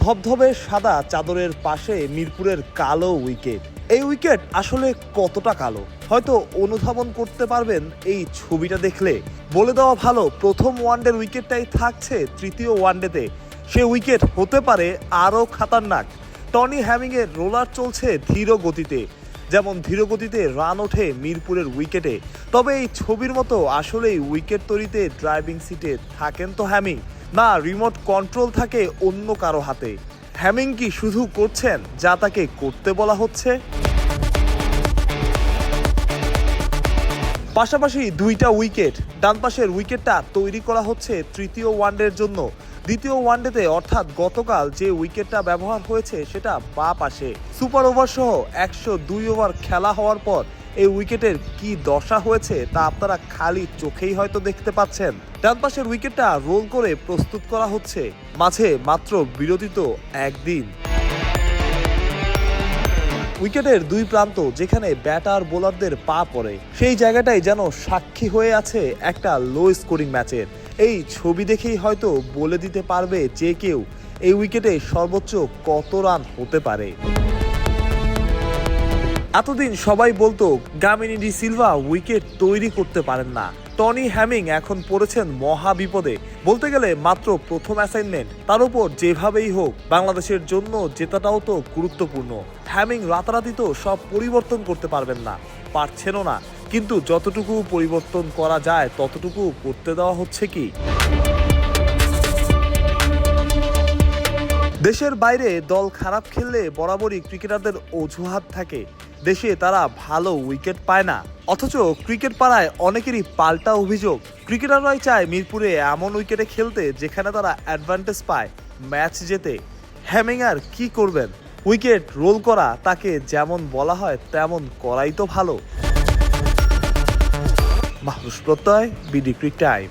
ধবধবে সাদা চাদরের পাশে মিরপুরের কালো উইকেট। এই উইকেট আসলে কতটা কালো? হয়তো অনুধাবন করতে পারবেন এই ছবিটা দেখলে। বলে দেওয়া ভালো, প্রথম ওয়ানডের উইকেটটাই থাকছে তৃতীয় ওয়ানডেতে। সে উইকেট হতে পারে আরও খাতারনাক। টনি হ্যামিংয়ের রোলার চলছে ধীর গতিতে। যেমন ধীর গতিতে রান ওঠে মিরপুরের উইকেটে। তবে এই ছবির মতো আসলেই উইকেট তৈরিতে ড্রাইভিং সিটে থাকেন তো হ্যামিং। না রিমোট কন্ট্রোল থাকে অন্য কারও হাতে। হ্যামিং কি শুধু করছেন, যা তাকে করতে বলা হচ্ছে? পাশাপাশি দুইটা উইকেট, ডান পাশের উইকেটটা তৈরি করা হচ্ছে তৃতীয় ওয়ানডের জন্য। দ্বিতীয় ওয়ানডেতে অর্থাৎ গতকাল যে উইকেটটা ব্যবহার হয়েছে, সেটা বা পাশে। সুপার ওভার সহ একশো দুই ওভার খেলা হওয়ার পর এই উইকেটের কি দশা হয়েছে তা আপনারা খালি চোখেই হয়তো দেখতে পাচ্ছেন। ডান পাশের উইকেটটা রোল করে প্রস্তুত করা হচ্ছে। মাঝে মাত্র বিরতিত একদিন। উইকেটের দুই প্রান্ত যেখানে ব্যাটার বোলারদের পা পড়ে, সেই জায়গাটাই যেন সাক্ষী হয়ে আছে একটা লো স্কোরিং ম্যাচের এই ছবি দেখেই হয়তো বলে দিতে পারবে যে কেউ, এই উইকেটে সর্বোচ্চ কত রান হতে পারে। এতদিন সবাই বলতো গামিনী ডি সিলভা উইকেট তৈরি করতে পারেন না। টনি হ্যামিং এখন পড়েছেন মহা বিপদে। বলতে গেলে মাত্র প্রথম অ্যাসাইনমেন্ট তার উপর যেভাবেই হোক, বাংলাদেশের জন্য জেতাটাও তো গুরুত্বপূর্ণ। হ্যামিং রাতারাতি তো সব পরিবর্তন করতে পারবেন না, পারছেনও না। কিন্তু যতটুকু পরিবর্তন করা যায়, ততটুকু করতে দেওয়া হচ্ছে কি? দেশের বাইরে দল খারাপ খেললে বরাবরই ক্রিকেটারদের অজুহাত থাকে। দেশে তারা ভালো উইকেট পায় না। অথচ ক্রিকেট পাড়ায় অনেকেরই পাল্টা অভিযোগ। ক্রিকেটাররাই চায় মিরপুরে এমন উইকেটে খেলতে যেখানে তারা অ্যাডভান্টেজ পায় ম্যাচ জেতে। হ্যামিংয়ার কি করবেন? উইকেট রোল করা তাকে যেমন বলা হয়, তেমন করাই তো ভালো। মাহরুষ প্রত্যয়, বিডি ক্রিক টাইম।